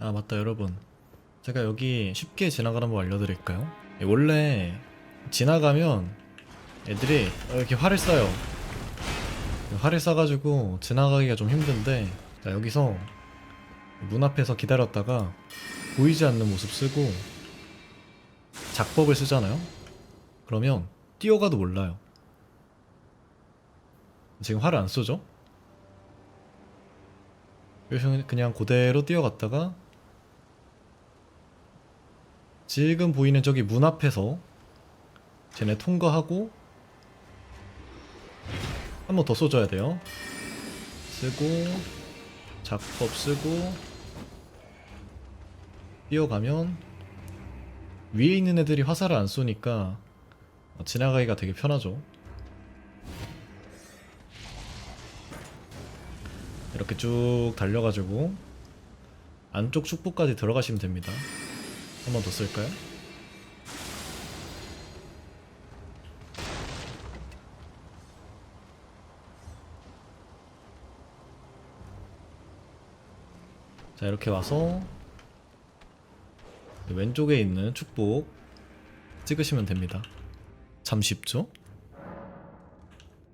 아 맞다 여러분 제가 여기 쉽게 지나가는 법 알려드릴까요? 예, 원래 지나가면 애들이 이렇게 활을 쏴요 활을 쏴가지고 지나가기가 좀 힘든데 자 여기서 문 앞에서 기다렸다가 보이지 않는 모습 쓰고 작법을 쓰잖아요 그러면 뛰어가도 몰라요 지금 활을 안 쏘죠? 그래서 그냥 그대로 뛰어갔다가 지금 보이는 저기 문 앞에서 쟤네 통과하고 한 번 더 쏘줘야 돼요. 쓰고 작법 쓰고 뛰어가면 위에 있는 애들이 화살을 안 쏘니까 지나가기가 되게 편하죠. 이렇게 쭉 달려가지고 안쪽 축복까지 들어가시면 됩니다. 한 번 더 쓸까요? 자 이렇게 와서 왼쪽에 있는 축복 찍으시면 됩니다. 참 쉽죠?